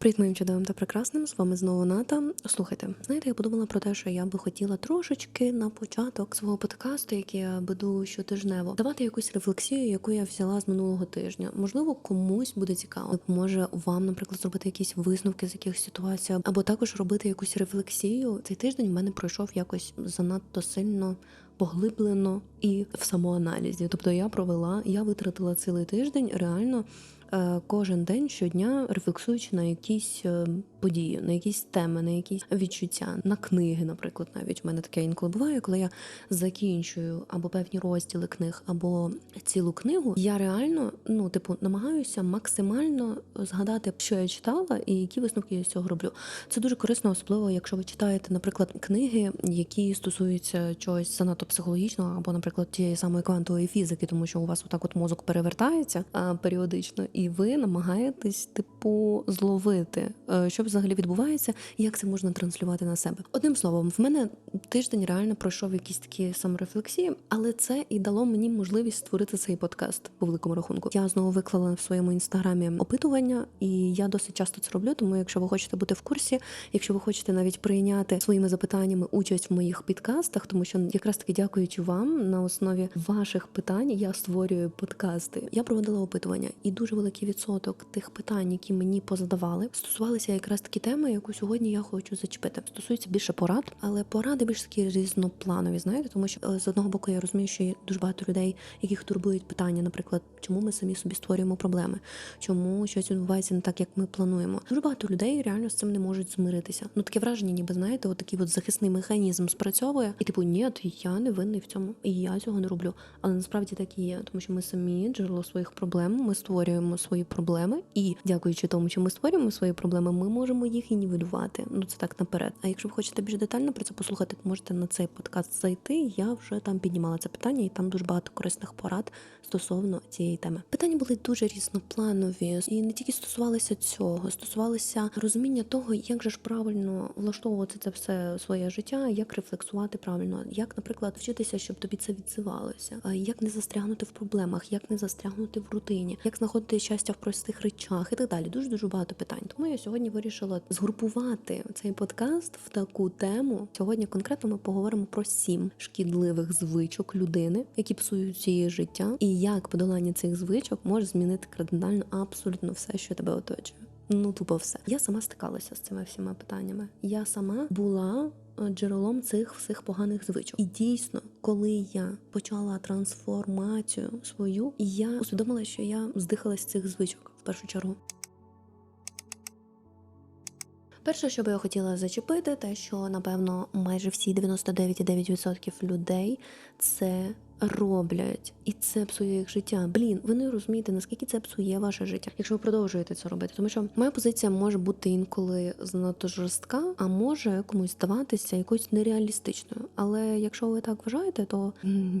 Привіт моїм чудовим та прекрасним. З вами знову Ната. Слухайте, знаєте, я подумала про те, що я би хотіла трошечки на початок свого подкасту, який я веду щотижнево, давати якусь рефлексію, яку я взяла з минулого тижня. Можливо, комусь буде цікаво. Допоможе вам, наприклад, зробити якісь висновки з якихось ситуацій, або також робити якусь рефлексію. Цей тиждень в мене пройшов якось занадто сильно. Поглиблено і в самоаналізі. Тобто я провела, я витратила цілий тиждень реально кожен день щодня рефлексуючи на якісь події, на якісь теми, на якісь відчуття, на книги, наприклад, навіть в мене таке інколи буває, коли я закінчую або певні розділи книг, або цілу книгу. Я реально, ну типу, намагаюся максимально згадати, що я читала, і які висновки я з цього роблю. Це дуже корисно, особливо якщо ви читаєте, наприклад, книги, які стосуються чогось занадто психологічного, або, наприклад, тієї самої квантової фізики, тому що у вас отак от мозок перевертається періодично, і ви намагаєтесь, типу, зловити, е, що взагалі відбувається, як це можна транслювати на себе. Одним словом, в мене тиждень реально пройшов якісь такі саморефлексії, але це і дало мені можливість створити цей подкаст по великому рахунку. Я знову виклала в своєму інстаграмі опитування, і я досить часто це роблю. Тому, якщо ви хочете бути в курсі, якщо ви хочете навіть прийняти своїми запитаннями участь в моїх підкастах, тому що якраз таки дякуючи вам на основі ваших питань, я створюю подкасти. Я проводила опитування, і дуже великий відсоток тих питань, які мені позадавали, стосувалися якраз такі теми, яку сьогодні я хочу зачепити. Стосується більше порад, але поради більш такі різнопланові, знаєте, тому що е, з одного боку я розумію, що є дуже багато людей, яких турбують питання, наприклад, чому ми самі собі створюємо проблеми, чому щось відбувається не так, як ми плануємо. Дуже багато людей реально з цим не можуть змиритися. Ну таке враження, ніби знаєте, от такий от захисний механізм спрацьовує, і типу, ні, я не винний в цьому, і я цього не роблю. Але насправді так і є, тому що ми самі джерело своїх проблем, ми створюємо свої проблеми, і дякуючи тому, що ми створюємо свої проблеми, ми можемо їх і нівелювати. Ну це так наперед. А якщо ви хочете більш детально про це послухати, то можете на цей подкаст зайти. Я вже там піднімала це питання, і там дуже багато корисних порад стосовно цієї теми. Питання були дуже різнопланові і не тільки стосувалися цього, стосувалися розуміння того, як же ж правильно влаштовувати це все своє життя, як рефлексувати правильно, як, наприклад, вчитися, щоб тобі це відзивалося, як не застрягнути в проблемах, як не застрягнути в рутині, як знаходити щастя в простих речах і так далі. Дуже дуже багато питань. Тому я сьогодні вирішила згрупувати цей подкаст в таку тему. Сьогодні конкретно ми поговоримо про сім шкідливих звичок людини, які псують її життя, і як подолання цих звичок може змінити кардинально абсолютно все, що тебе оточує. Ну, тупо все. Я сама стикалася з цими всіма питаннями. Я сама була е, джерелом цих всіх поганих звичок. І дійсно, коли я почала трансформацію свою, я усвідомила, що я здихалась цих звичок в першу чергу. Перше, що би я хотіла зачепити, те, що напевно майже всі 99,9% людей це роблять, і це псує їх життя. Блін, ви не розумієте, наскільки це псує ваше життя, якщо ви продовжуєте це робити. Тому що моя позиція може бути інколи занадто жорстка, а може комусь здаватися якоюсь нереалістичною. Але якщо ви так вважаєте, то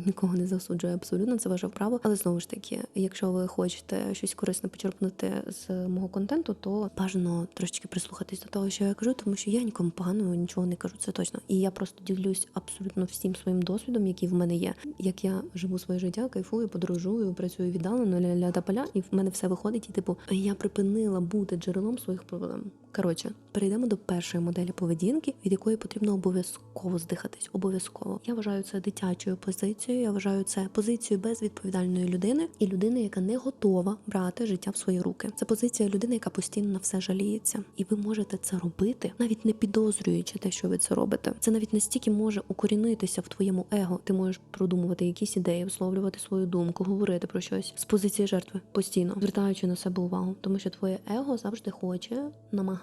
нікого не засуджує абсолютно, це ваше право. Але знову ж таки, якщо ви хочете щось корисне почерпнути з мого контенту, то бажано трошечки прислухатись до того, що я кажу, тому що я нікому поганого нічого не кажу. Це точно. І я просто ділюсь абсолютно всім своїм досвідом, який в мене є. Як я живу своє життя, кайфую, подорожую, працюю віддалено, ля-ля та поля, і в мене все виходить. І типу, я припинила бути джерелом своїх проблем. Коротше, перейдемо до першої моделі поведінки, від якої потрібно обов'язково здихатись. Обов'язково. Я вважаю це дитячою позицією. Я вважаю це позицією безвідповідальної людини і людини, яка не готова брати життя в свої руки. Це позиція людини, яка постійно на все жаліється, і ви можете це робити, навіть не підозрюючи те, що ви це робите. Це навіть настільки може укорінитися в твоєму его. Ти можеш продумувати якісь ідеї, висловлювати свою думку, говорити про щось з позиції жертви постійно, звертаючи на себе увагу, тому що твоє его завжди хоче намагатися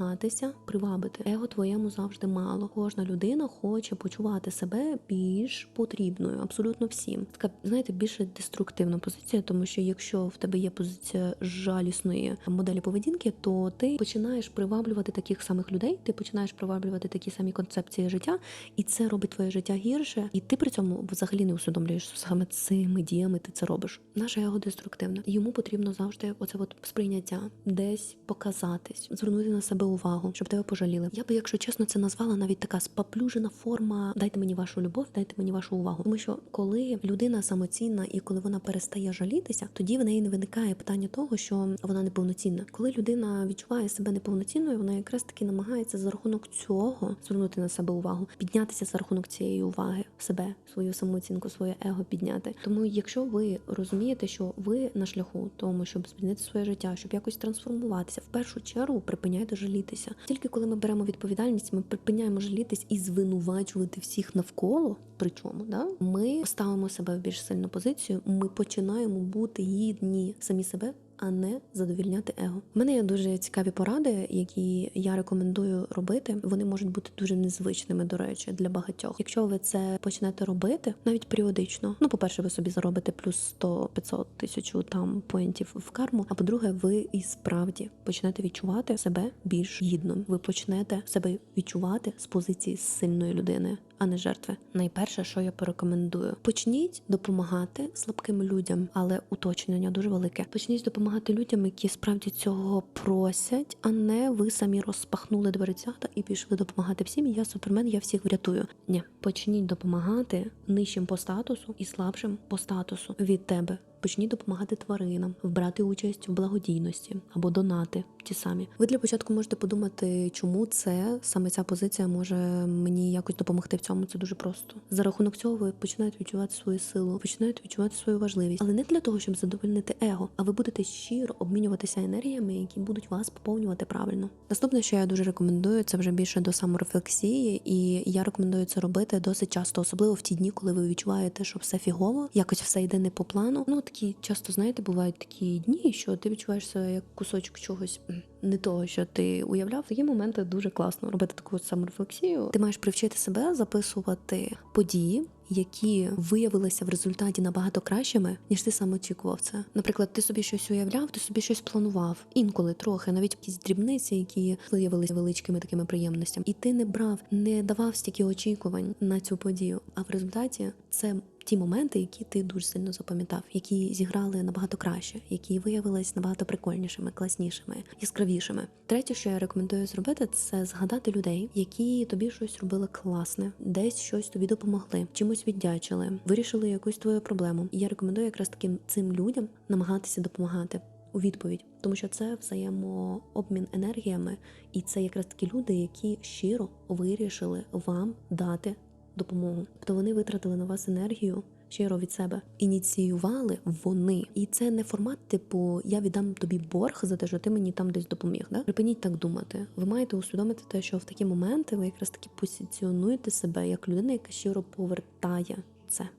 привабити. Его твоєму завжди мало. Кожна людина хоче почувати себе більш потрібною, абсолютно всім. Така знаєте, більше деструктивна позиція, тому що якщо в тебе є позиція жалісної моделі поведінки, то ти починаєш приваблювати таких самих людей, ти починаєш приваблювати такі самі концепції життя, і це робить твоє життя гірше, і ти при цьому взагалі не усвідомлюєш що саме цими діями ти це робиш. Наше его деструктивне. Йому потрібно завжди оце от сприйняття, десь показатись, звернути на себе увагу, щоб тебе пожаліли. Я би, якщо чесно, це назвала навіть така спаплюжена форма Дайте мені вашу любов, дайте мені вашу увагу. Тому що коли людина самоцінна і коли вона перестає жалітися, тоді в неї не виникає питання того, що вона неповноцінна. Коли людина відчуває себе неповноцінною, вона якраз таки намагається за рахунок цього звернути на себе увагу, піднятися за рахунок цієї уваги себе, свою самооцінку, своє его підняти. Тому, якщо ви розумієте, що ви на шляху тому, щоб змінити своє життя, щоб якось трансформуватися, в першу чергу припиняйте жалітися. Тільки коли ми беремо відповідальність, ми припиняємо жалітись і звинувачувати всіх навколо. Причому, да ми ставимо себе в більш сильну позицію. Ми починаємо бути гідні самі себе. А не задовільняти его. У мене є дуже цікаві поради, які я рекомендую робити. Вони можуть бути дуже незвичними, до речі, для багатьох. Якщо ви це почнете робити навіть періодично. Ну, по-перше, ви собі заробите плюс 100-500 тисячу там поінтів в карму. А по-друге, ви і справді почнете відчувати себе більш гідним. Ви почнете себе відчувати з позиції сильної людини. А не жертви. Найперше, що я порекомендую, почніть допомагати слабким людям, але уточнення дуже велике. Почніть допомагати людям, які справді цього просять, а не ви самі розпахнули дверцята і пішли допомагати всім. Я супермен, я всіх врятую. Ні, почніть допомагати нижчим по статусу і слабшим по статусу від тебе. Почніть допомагати тваринам, брати участь в благодійності або донати ті самі. Ви для початку можете подумати, чому це саме ця позиція може мені якось допомогти в цьому. Це дуже просто. За рахунок цього ви починаєте відчувати свою силу, починаєте відчувати свою важливість, але не для того, щоб задовольнити его, а ви будете щиро обмінюватися енергіями, які будуть вас поповнювати правильно. Наступне, що я дуже рекомендую, це вже більше до саморефлексії, і я рекомендую це робити досить часто, особливо в ті дні, коли ви відчуваєте, що все фігово, якось все йде не по плану. Ну такі часто знаєте, бувають такі дні, що ти відчуваєш себе як кусочок чогось не того, що ти уявляв. В такі моменти дуже класно робити таку саморефлексію. Ти маєш привчити себе записувати події. Які виявилися в результаті набагато кращими, ніж ти сам очікував це. Наприклад, ти собі щось уявляв, ти собі щось планував, інколи трохи, навіть якісь дрібниці, які виявилися величкими такими приємностями, і ти не брав, не давав стільки очікувань на цю подію. А в результаті це ті моменти, які ти дуже сильно запам'ятав, які зіграли набагато краще, які виявились набагато прикольнішими, класнішими, яскравішими. Третє, що я рекомендую зробити, це згадати людей, які тобі щось робили класне, десь щось тобі допомогли, чимось віддячили, вирішили якусь твою проблему. І я рекомендую якраз таким цим людям намагатися допомагати. У відповідь, тому що це взаємообмін енергіями, і це якраз такі люди, які щиро вирішили вам дати допомогу. Тобто вони витратили на вас енергію щиро від себе, ініціювали вони. І це не формат, типу я віддам тобі борг за те, що ти мені там десь допоміг. Да? Припиніть так думати. Ви маєте усвідомити те, що в такі моменти ви якраз таки позиціонуєте себе як людина, яка щиро повертає це.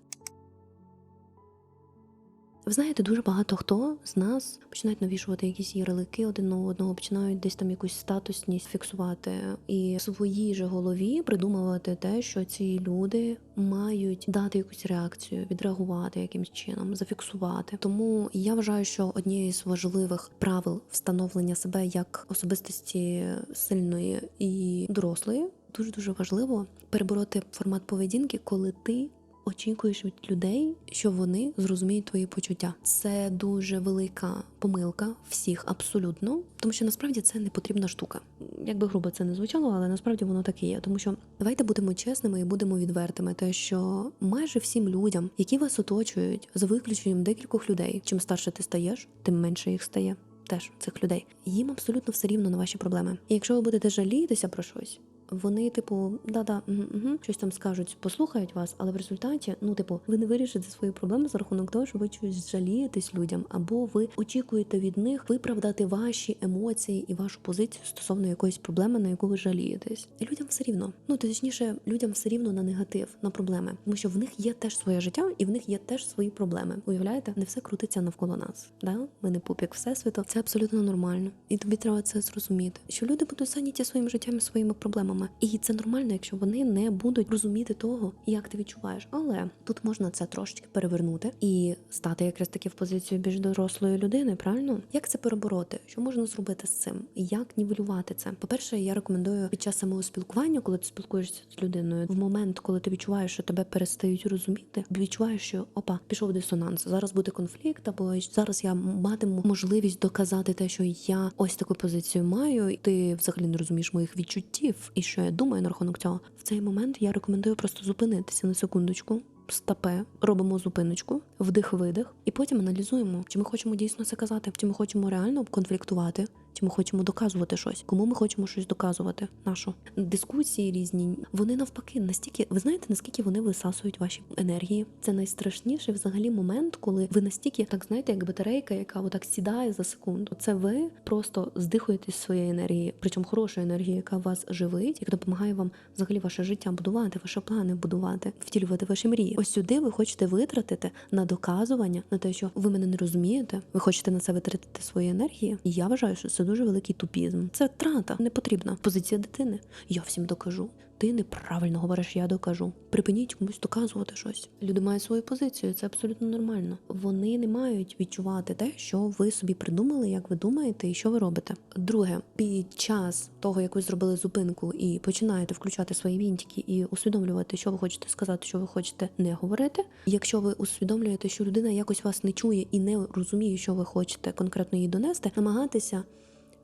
Ви знаєте, дуже багато хто з нас починають навішувати якісь ярлики один одного, починають десь там якусь статусність фіксувати і в своїй же голові придумувати те, що ці люди мають дати якусь реакцію, відреагувати якимось чином, зафіксувати. Тому я вважаю, що однією з важливих правил встановлення себе як особистості сильної і дорослої дуже дуже важливо перебороти формат поведінки, коли ти очікуєш від людей, що вони зрозуміють твої почуття. Це дуже велика помилка всіх абсолютно, тому що насправді це не потрібна штука. Якби грубо це не звучало, але насправді воно так і є. Тому що давайте будемо чесними і будемо відвертими, те, що майже всім людям, які вас оточують, за виключенням декількох людей, чим старше ти стаєш, тим менше їх стає. Теж цих людей їм абсолютно все рівно на ваші проблеми. І якщо ви будете жалітися про щось, вони, типу, да-да, угу, щось там скажуть, послухають вас, але в результаті, ну, типу, ви не вирішите свої проблеми за рахунок того, що ви щось жалієтесь людям, або ви очікуєте від них виправдати ваші емоції і вашу позицію стосовно якоїсь проблеми, на яку ви жалієтесь. І людям все рівно. Ну точніше, людям все рівно на негатив, на проблеми, тому що в них є теж своє життя, і в них є теж свої проблеми. Уявляєте, не все крутиться навколо нас. Да? Ми не пупік всесвіту. Це абсолютно нормально, і тобі треба це зрозуміти. Що люди будуть зайняті своїм життям і своїми проблемами. Проблемами. І це нормально, якщо вони не будуть розуміти того, як ти відчуваєш. Але тут можна це трошечки перевернути і стати якраз таки в позицію більш дорослої людини. Правильно, як це перебороти? Що можна зробити з цим? Як нівелювати це? По-перше, я рекомендую під час самого спілкування, коли ти спілкуєшся з людиною, в момент, коли ти відчуваєш, що тебе перестають розуміти, відчуваєш, що опа, пішов дисонанс. Зараз буде конфлікт, або зараз я матиму можливість доказати те, що я ось таку позицію маю, і ти взагалі не розумієш моїх відчуттів, і що я думаю на рахунок цього. В цей момент я рекомендую просто зупинитися на секундочку. Стапе, робимо зупиночку, вдих-видих, і потім аналізуємо, чи ми хочемо дійсно це казати, чи ми хочемо реально конфліктувати, чи ми хочемо доказувати щось. Кому ми хочемо щось доказувати? Нашу дискусії різні. Вони навпаки настільки, ви знаєте, наскільки вони висасують ваші енергії. Це найстрашніший взагалі момент, коли ви настільки, так знаєте, як батарейка, яка отак сідає за секунду. Це ви просто здихуєтесь своєї енергії, причому хорошої енергії, яка вас живить, яка допомагає вам взагалі ваше життя будувати, ваші плани будувати, втілювати ваші мрії. Ось сюди ви хочете витратити на доказування, на те, що ви мене не розумієте. Ви хочете на це витратити свої енергії. І я вважаю, що це дуже великий тупізм. Це трата не потрібна. Позиція дитини. Я всім докажу. Ти неправильно говориш, я докажу. Припиніть комусь доказувати щось. Люди мають свою позицію, це абсолютно нормально. Вони не мають відчувати те, що ви собі придумали, як ви думаєте і що ви робите. Друге, під час того, як ви зробили зупинку і починаєте включати свої вінтики і усвідомлювати, що ви хочете сказати, що ви хочете не говорити. Якщо ви усвідомлюєте, що людина якось вас не чує і не розуміє, що ви хочете конкретно їй донести, намагатися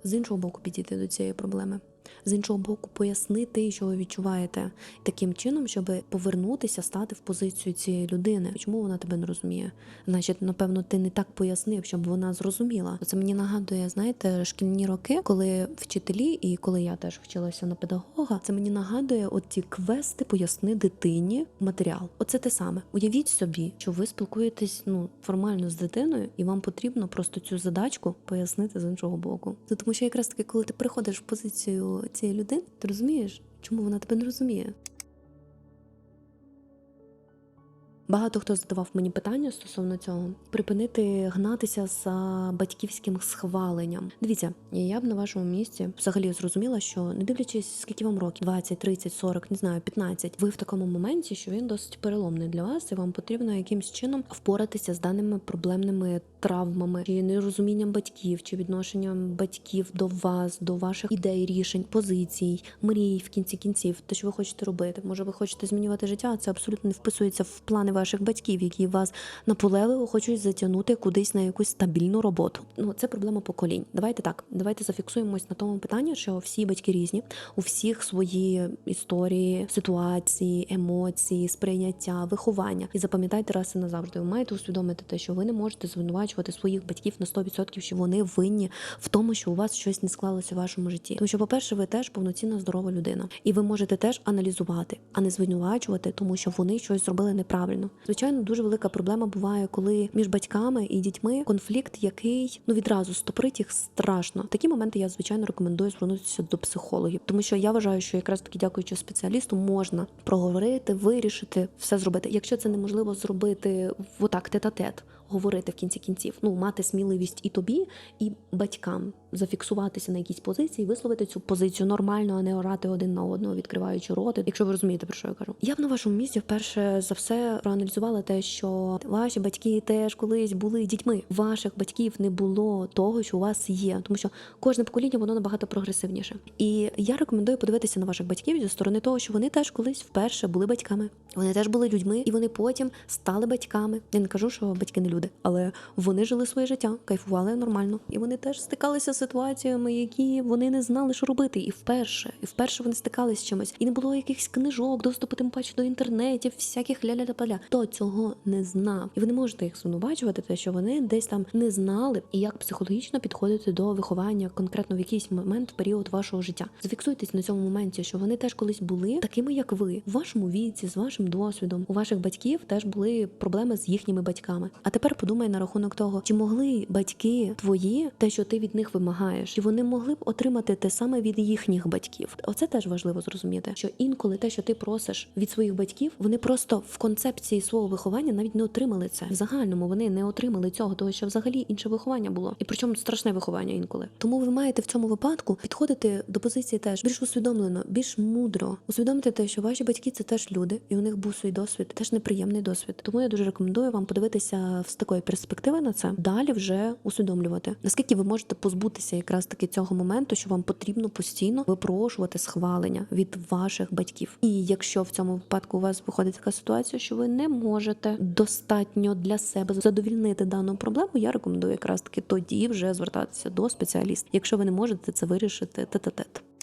з іншого боку підійти до цієї проблеми. З іншого боку, пояснити, що ви відчуваєте таким чином, щоб повернутися, стати в позицію цієї людини. Чому вона тебе не розуміє? Значить, напевно, ти не так пояснив, щоб вона зрозуміла. Це мені нагадує, знаєте, шкільні роки, коли вчителі, і коли я теж вчилася на педагога, це мені нагадує от квести поясни дитині матеріал. Оце те саме. Уявіть собі, що ви спілкуєтесь ну формально з дитиною, і вам потрібно просто цю задачку пояснити з іншого боку. Це тому, що якраз таки, коли ти приходиш в позицію цієї людини, ти розумієш, чому вона тебе не розуміє. Багато хто задавав мені питання стосовно цього припинити гнатися за батьківським схваленням. Дивіться, я б на вашому місці взагалі зрозуміла, що не дивлячись, скільки вам років 20, 30, 40, не знаю, 15, ви в такому моменті, що він досить переломний для вас, і вам потрібно якимсь чином впоратися з даними проблемними травмами, чи нерозумінням батьків, чи відношенням батьків до вас, до ваших ідей, рішень, позицій, мрій в кінці кінців, те, що ви хочете робити. Може, ви хочете змінювати життя, це абсолютно не вписується в плани ваших батьків, які вас наполегливо хочуть затягнути кудись на якусь стабільну роботу. Ну це проблема поколінь. Давайте так, давайте зафіксуємось на тому питанні, що всі батьки різні, у всіх свої історії, ситуації, емоції, сприйняття, виховання. І запам'ятайте раз і назавжди. Ви маєте усвідомити те, що ви не можете звинувачувати своїх батьків на 100%, що вони винні в тому, що у вас щось не склалося в вашому житті. Тому що, по-перше, ви теж повноцінна здорова людина, і ви можете теж аналізувати, а не звинувачувати, тому що вони щось зробили неправильно. Звичайно, дуже велика проблема буває, коли між батьками і дітьми конфлікт, який ну відразу стоприть їх страшно. Такі моменти я звичайно рекомендую звернутися до психологів, тому що я вважаю, що якраз таки дякуючи спеціалісту, можна проговорити, вирішити, все зробити. Якщо це неможливо зробити в отак тет-а-тет, говорити в кінці кінців, ну мати сміливість і тобі, і батькам зафіксуватися на якійсь позиції, висловити цю позицію нормально, а не орати один на одного, відкриваючи роти. Якщо ви розумієте, про що я кажу. Я б на вашому місці вперше за все проаналізувала те, що ваші батьки теж колись були дітьми. Ваших батьків не було того, що у вас є, тому що кожне покоління воно набагато прогресивніше. І я рекомендую подивитися на ваших батьків зі сторони того, що вони теж колись вперше були батьками. Вони теж були людьми, і вони потім стали батьками. Я не кажу, що батьки не люди, але вони жили своє життя, кайфували нормально, і вони теж стикалися з ситуаціями, які вони не знали, що робити. І вперше, і вперше вони стикалися з чимось. І не було якихось книжок, доступу тим паче до інтернетів, всяких ля-ля поля. Хто цього не знав, і ви не можете їх звинувачувати, те, що вони десь там не знали, і як психологічно підходити до виховання конкретно в якийсь момент в період вашого життя. Зафіксуйтесь на цьому моменті, що вони теж колись були такими, як ви, в вашому віці, з вашим досвідом. У ваших батьків теж були проблеми з їхніми батьками. А тепер подумай на рахунок того, чи могли батьки твої те, що ти від них вимагаєш, чи вони могли б отримати те саме від їхніх батьків. Оце теж важливо зрозуміти, що інколи те, що ти просиш від своїх батьків, вони просто в концепції свого виховання навіть не отримали це. В загальному вони не отримали цього, того що взагалі інше виховання було, і причому страшне виховання інколи. Тому ви маєте в цьому випадку підходити до позиції теж більш усвідомлено, більш мудро, усвідомити те, що ваші батьки це теж люди, і у них був свій досвід, теж неприємний досвід. Тому я дуже рекомендую вам подивитися з такої перспективи на це, далі вже усвідомлювати, наскільки ви можете позбутися якраз таки цього моменту, що вам потрібно постійно випрошувати схвалення від ваших батьків. І якщо в цьому випадку у вас виходить така ситуація, що ви не можете достатньо для себе задовільнити дану проблему, я рекомендую якраз таки тоді вже звертатися до спеціаліста, якщо ви не можете це вирішити тет-а-тет.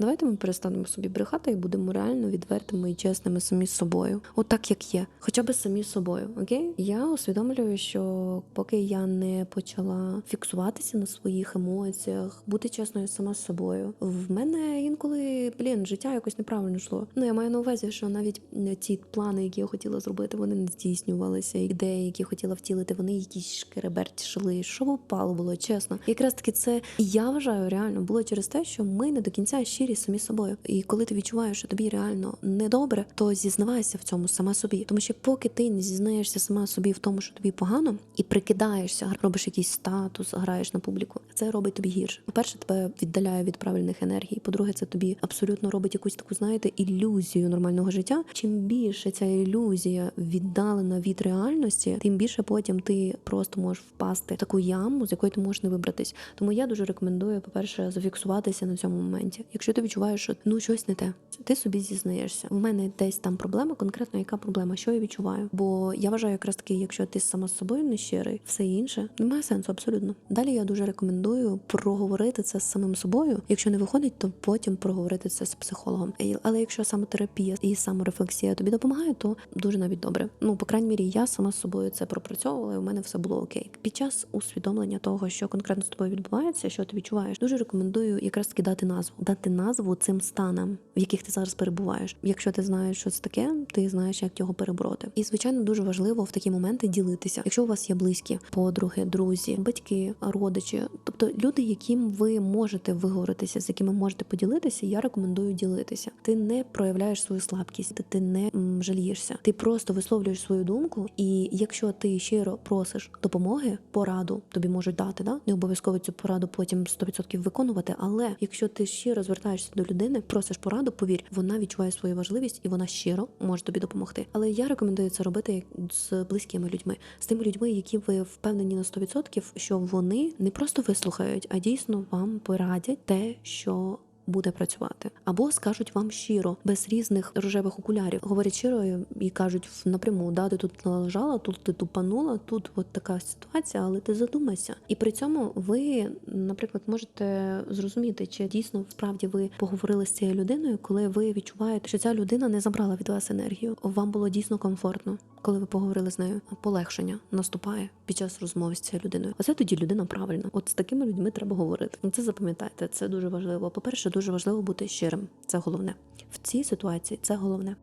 Давайте ми перестанемо собі брехати і будемо реально відвертими і чесними самі з собою. Отак, як є, хоча б самі з собою. Окей? Я усвідомлюю, що поки я не почала фіксуватися на своїх емоціях, бути чесною сама з собою. В мене інколи блін, життя якось неправильно йшло. Ну я маю на увазі, що навіть ті плани, які я хотіла зробити, вони не здійснювалися. Ідеї, які хотіла втілити, вони якісь шкереберті шли. Що впало було, чесно. Якраз таки це я вважаю реально було через те, що ми не до кінця щирі самі собою. І коли ти відчуваєш, що тобі реально недобре, то зізнавайся в цьому сама собі. Тому що поки ти не зізнаєшся сама собі в тому, що тобі погано, і прикидаєшся, робиш якийсь статус, граєш на публіку, це робить тобі гірше. По-перше, тебе віддаляє від правильних енергій. По-друге, це тобі абсолютно робить якусь таку, знаєте, ілюзію нормального життя. Чим більше ця ілюзія віддалена від реальності, тим більше потім ти просто можеш впасти в таку яму, з якої ти можеш не вибратись. Тому я дуже рекомендую, по-перше, зафіксуватися на цьому моменті. Якщо ти відчуваєш, що ну щось не те, ти собі зізнаєшся. У мене десь там проблема, конкретно яка проблема, що я відчуваю. Бо я вважаю, якраз таки, якщо ти сама з собою не щирий, все інше немає сенсу абсолютно. Далі я дуже рекомендую проговорити це з самим собою. Якщо не виходить, то потім проговорити це з психологом. Але якщо самотерапія і саморефлексія тобі допомагає, то дуже навіть добре. Ну, по крайній мірі, я сама з собою це пропрацьовувала, і у мене все було окей. Під час усвідомлення того, що конкретно з тобою відбувається, що ти відчуваєш, дуже рекомендую якраз таки дати назву, дати назву цим станам, в яких ти зараз перебуваєш. Якщо ти знаєш, що це таке, ти знаєш, як його перебороти. І звичайно, дуже важливо в такі моменти ділитися. Якщо у вас є близькі подруги, друзі, батьки, родичі, тобто люди, яким ви можете виговоритися, з якими можете поділитися, я рекомендую ділитися. Ти не проявляєш свою слабкість, ти- не м, жалієшся. Ти просто висловлюєш свою думку, і якщо ти щиро просиш допомоги, пораду тобі можуть дати, да не обов'язково цю пораду потім 100% виконувати. Але якщо ти щиро звертаєшся до людини, просиш пораду, повір, вона відчуває свою важливість і вона щиро може тобі допомогти. Але я рекомендую це робити з близькими людьми, з тими людьми, які ви впевнені на 100%, що вони не просто вислухають, а дійсно вам порадять те, що. Буде працювати або скажуть вам щиро, без різних рожевих окулярів. Говорять щиро і- кажуть напряму, да, ти тут належала, тут ти тупанула, тут от така ситуація, але ти задумайся. І при цьому ви, наприклад, можете зрозуміти, чи дійсно справді ви поговорили з цією людиною, коли ви відчуваєте, що ця людина не забрала від вас енергію. Вам було дійсно комфортно, коли ви поговорили з нею. Полегшення наступає під час розмови з цією людиною. Оце тоді людина правильна. От з такими людьми треба говорити. Це запам'ятайте, це дуже важливо. По-перше, дуже важливо бути щирим. Це головне. В цій ситуації це головне.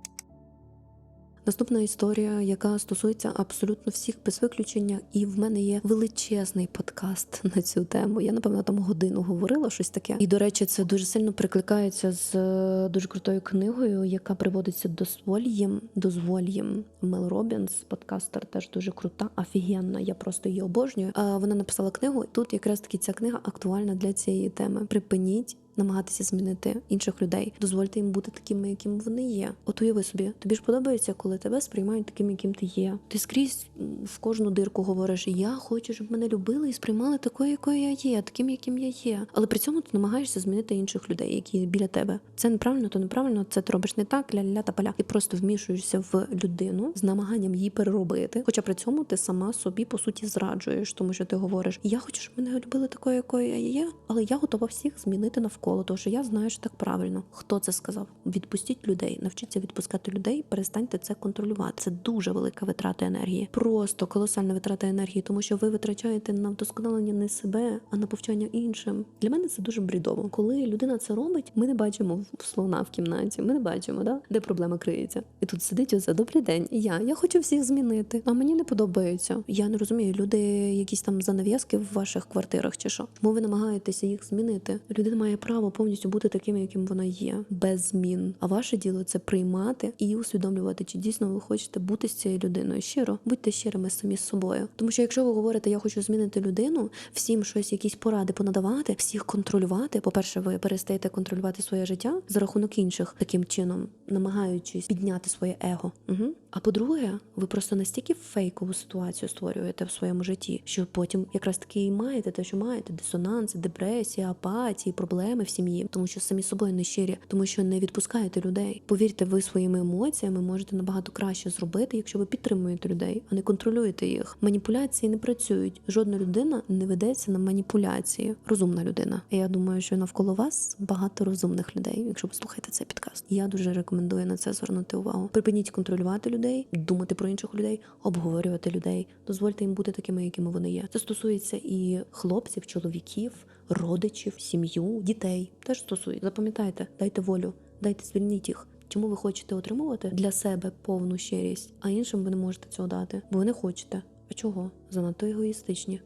Наступна історія, яка стосується абсолютно всіх без виключення, і в мене є величезний подкаст на цю тему. Я напевно там годину говорила щось таке. І до речі, це дуже сильно прикликається з е, дуже крутою книгою, яка приводиться дозвольєм. Дозвольєм Мел Робінс, подкастер, теж дуже крута, офігенна. Я просто її обожнюю. Вона написала книгу. Тут якраз таки ця книга актуальна для цієї теми. Припиніть намагатися змінити інших людей. Дозвольте їм бути такими, яким вони є. От уяви собі, тобі ж подобається, коли тебе сприймають таким, яким ти є. Ти скрізь в кожну дирку говориш: Я хочу, щоб мене любили і сприймали такою, якою я є, таким, яким я є. Але при цьому ти намагаєшся змінити інших людей, які біля тебе. Це неправильно, то неправильно. Це ти робиш не так, ля-ля та поля. Ти просто вмішуєшся в людину з намаганням її переробити. Хоча при цьому ти сама собі по суті зраджуєш, тому що ти говориш: Я хочу, щоб мене любили такою, якою я є, але я готова всіх змінити навколо. Навколо, тому що я знаю, що так правильно. Хто це сказав? Відпустіть людей, навчіться відпускати людей, перестаньте це контролювати. Це дуже велика витрата енергії, просто колосальна витрата енергії, тому що ви витрачаєте на вдосконалення не себе, а на повчання іншим. Для мене це дуже брідово. Коли людина це робить, ми не бачимо слона в кімнаті. Ми не бачимо, да? де проблема криється. І тут сидить оце добрий день. Я я хочу всіх змінити, а мені не подобається. Я не розумію, люди якісь там занав'язки в ваших квартирах чи що. Тому ви намагаєтеся їх змінити. Людина має право повністю бути таким, яким вона є, без змін. А ваше діло це приймати і усвідомлювати, чи дійсно ви хочете бути з цією людиною. Щиро будьте щирими самі з собою. Тому що якщо ви говорите, я хочу змінити людину, всім щось, якісь поради понадавати, всіх контролювати. По-перше, ви перестаєте контролювати своє життя за рахунок інших таким чином, намагаючись підняти своє его. Угу. А по-друге, ви просто настільки фейкову ситуацію створюєте в своєму житті, що потім якраз таки і маєте те, що маєте: дисонанси, депресія, апатії, проблеми в сім'ї, тому що самі собою не щирі, тому що не відпускаєте людей. Повірте, ви своїми емоціями можете набагато краще зробити, якщо ви підтримуєте людей, а не контролюєте їх. Маніпуляції не працюють. Жодна людина не ведеться на маніпуляції. Розумна людина. Я думаю, що навколо вас багато розумних людей, якщо ви слухаєте цей підкаст. Я дуже рекомендую на це звернути увагу. Припиніть контролювати людей, думати про інших людей, обговорювати людей. Дозвольте їм бути такими, якими вони є. Це стосується і хлопців, чоловіків, родичів, сім'ю, дітей. Теж стосується. Запам'ятайте, дайте волю, дайте звільніть їх. Чому ви хочете отримувати для себе повну щирість, а іншим ви не можете цього дати, бо ви не хочете. А чого? Занадто егоїстичні.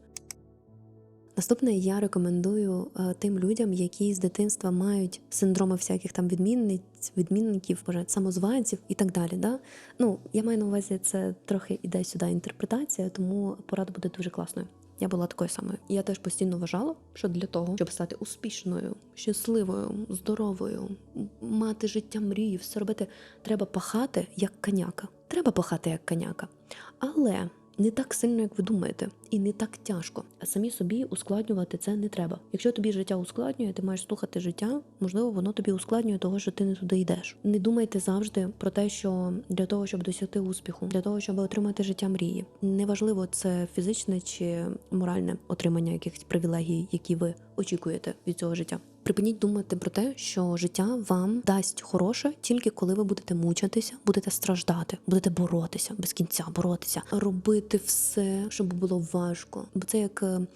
Наступне я рекомендую е, тим людям, які з дитинства мають синдроми всяких там відмінниць, відмінників, самозванців і так далі. Да? Ну, я маю на увазі, це трохи іде сюди інтерпретація, тому порада буде дуже класною. Я була такою самою. Я теж постійно вважала, що для того, щоб стати успішною, щасливою, здоровою, мати життя мрії, все робити, треба пахати як коняка. Треба пахати як коняка. Але не так сильно, як ви думаєте, і не так тяжко. А самі собі ускладнювати це не треба. Якщо тобі життя ускладнює, ти маєш слухати життя. Можливо, воно тобі ускладнює того, що ти не туди йдеш. Не думайте завжди про те, що для того, щоб досягти успіху, для того, щоб отримати життя мрії, неважливо це фізичне чи моральне отримання якихось привілегій, які ви очікуєте від цього життя. Припиніть думати про те, що життя вам дасть хороше тільки коли ви будете мучитися, будете страждати, будете боротися без кінця, боротися, робити все, щоб було важко. Бо це як І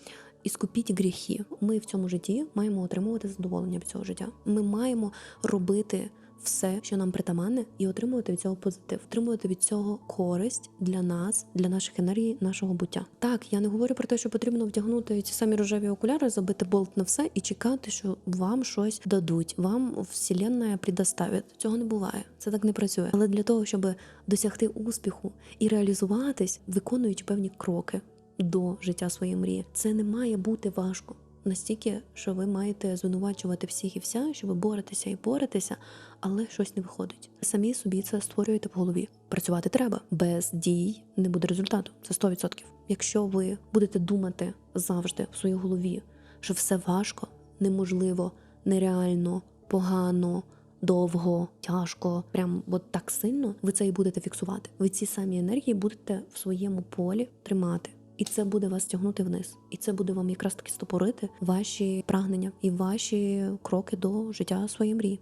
іскупіть гріхи. Ми в цьому житті маємо отримувати задоволення від цього життя. Ми маємо робити. Все, що нам притаманне, і отримувати від цього позитив, отримувати від цього користь для нас, для наших енергій, нашого буття. Так, я не говорю про те, що потрібно вдягнути ці самі рожеві окуляри, забити болт на все і чекати, що вам щось дадуть. Вам вселенна предоставить. Цього не буває. Це так не працює. Але для того, щоб досягти успіху і реалізуватись, виконуючи певні кроки до життя своєї мрії, це не має бути важко. Настільки, що ви маєте звинувачувати всіх і вся, що ви боретеся і боретеся, але щось не виходить. Самі собі це створюєте в голові. Працювати треба. Без дій не буде результату. Це 100%. Якщо ви будете думати завжди в своїй голові, що все важко, неможливо, нереально, погано. Довго, тяжко, прям от так сильно ви це і будете фіксувати. Ви ці самі енергії будете в своєму полі тримати. І це буде вас тягнути вниз, і це буде вам якраз таки стопорити ваші прагнення і ваші кроки до життя своєї мрії.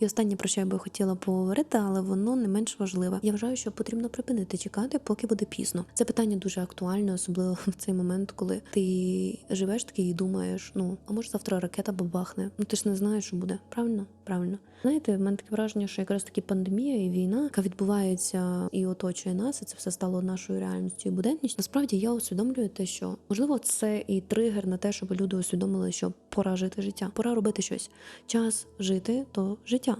І останнє, про що я би хотіла поговорити, але воно не менш важливе. Я вважаю, що потрібно припинити чекати, поки буде пізно. Це питання дуже актуальне, особливо в цей момент, коли ти живеш такий і думаєш: ну а може завтра ракета бабахне? Ну ти ж не знаєш, що буде. Правильно? Правильно. Знаєте, в мене таке враження, що якраз таки пандемія і війна, яка відбувається і оточує нас, і це все стало нашою реальністю і буденністю. Насправді я усвідомлюю те, що можливо це і тригер на те, щоб люди усвідомили, що пора жити життя, пора робити щось. Час жити то життя,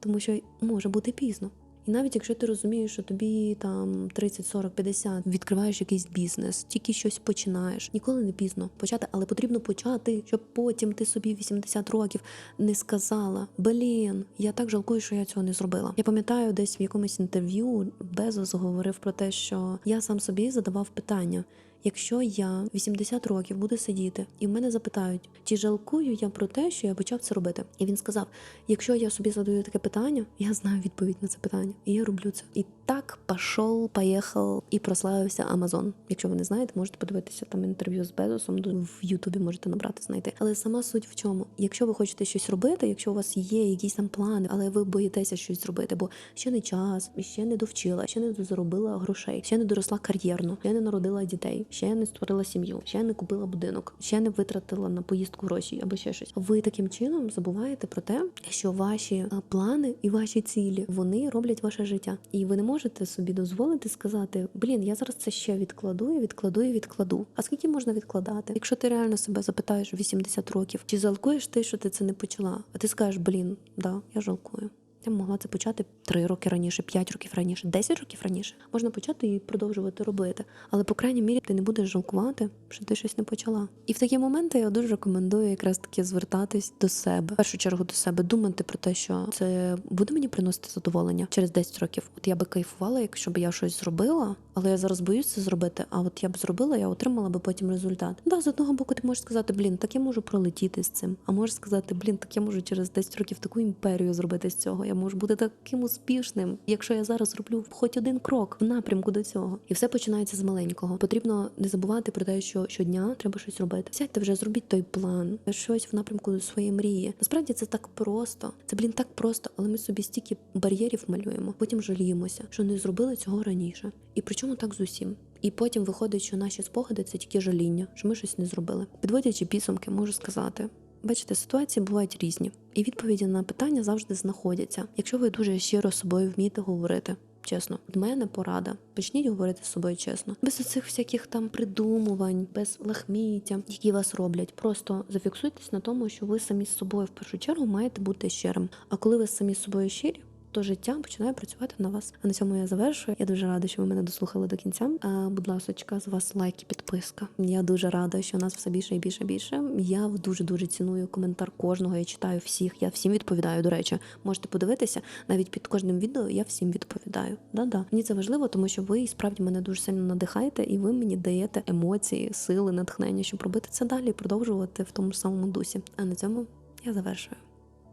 тому що може бути пізно. І навіть якщо ти розумієш, що тобі там 30, 40, 50, відкриваєш якийсь бізнес, тільки щось починаєш. Ніколи не пізно почати, але потрібно почати, щоб потім ти собі 80 років не сказала: Блін, я так жалкую, що я цього не зробила. Я пам'ятаю, десь в якомусь інтерв'ю Безос говорив про те, що я сам собі задавав питання. Якщо я 80 років буду сидіти, і в мене запитають, чи жалкую я про те, що я почав це робити, і він сказав: якщо я собі задаю таке питання, я знаю відповідь на це питання, і я роблю це. І так пішов, поїхав і прославився Амазон. Якщо ви не знаєте, можете подивитися там інтерв'ю з Безосом. В Ютубі можете набрати, знайти. Але сама суть в чому? Якщо ви хочете щось робити, якщо у вас є якісь там плани, але ви боїтеся щось зробити, бо ще не час, ще не довчила, ще не заробила грошей, ще не доросла кар'єрно, ще не народила дітей, ще не створила сім'ю, ще не купила будинок, ще не витратила на поїздку гроші або ще щось. Ви таким чином забуваєте про те, що ваші плани і ваші цілі вони роблять ваше життя, і ви не можете собі дозволити сказати: блін, я зараз це ще відкладу, відкладу відкладу. А скільки можна відкладати? Якщо ти реально себе запитаєш в 80 років, чи жалкуєш ти, що ти це не почала? А ти скажеш, блін, да, я жалкую. Я могла це почати 3 роки раніше, 5 років раніше, 10 років раніше. Можна почати і продовжувати робити. Але, по крайній мірі, ти не будеш жалкувати, що ти щось не почала. І в такі моменти я дуже рекомендую якраз таки звертатись до себе. В першу чергу до себе, думати про те, що це буде мені приносити задоволення через 10 років. От я би кайфувала, якщо б я щось зробила, але я зараз боюсь це зробити. А от я б зробила, я отримала би потім результат. Да, з одного боку, ти можеш сказати, блін, так я можу пролетіти з цим. А можеш сказати, блін, так я можу через 10 років таку імперію зробити з цього. Я можу бути таким успішним, якщо я зараз зроблю хоч один крок в напрямку до цього. І все починається з маленького. Потрібно не забувати про те, що щодня треба щось робити. Сядьте вже, зробіть той план, щось в напрямку до своєї мрії. Насправді це так просто. Це блін так просто, але ми собі стільки бар'єрів малюємо. Потім жаліємося, що не зробили цього раніше. І причому так з усім. І потім виходить, що наші спогади це тільки жаління, що ми щось не зробили. Підводячи підсумки, можу сказати. Бачите, ситуації бувають різні, і відповіді на питання завжди знаходяться. Якщо ви дуже щиро з собою вмієте говорити. Чесно, від мене порада. Почніть говорити з собою чесно, без оцих всяких там придумувань, без лахміття, які вас роблять. Просто зафіксуйтесь на тому, що ви самі з собою в першу чергу маєте бути щирим. А коли ви самі з собою щирі, то життя починає працювати на вас. А на цьому я завершую. Я дуже рада, що ви мене дослухали до кінця. А, будь ласка, з вас лайк і підписка. Я дуже рада, що нас все більше і більше і більше. Я дуже дуже ціную коментар кожного. Я читаю всіх. Я всім відповідаю. До речі, можете подивитися навіть під кожним відео. Я всім відповідаю. Да-да. Мені це важливо, тому що ви справді мене дуже сильно надихаєте, і ви мені даєте емоції, сили, натхнення, щоб робити це далі і продовжувати в тому самому дусі. А на цьому я завершую.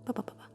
Па-па-па-па.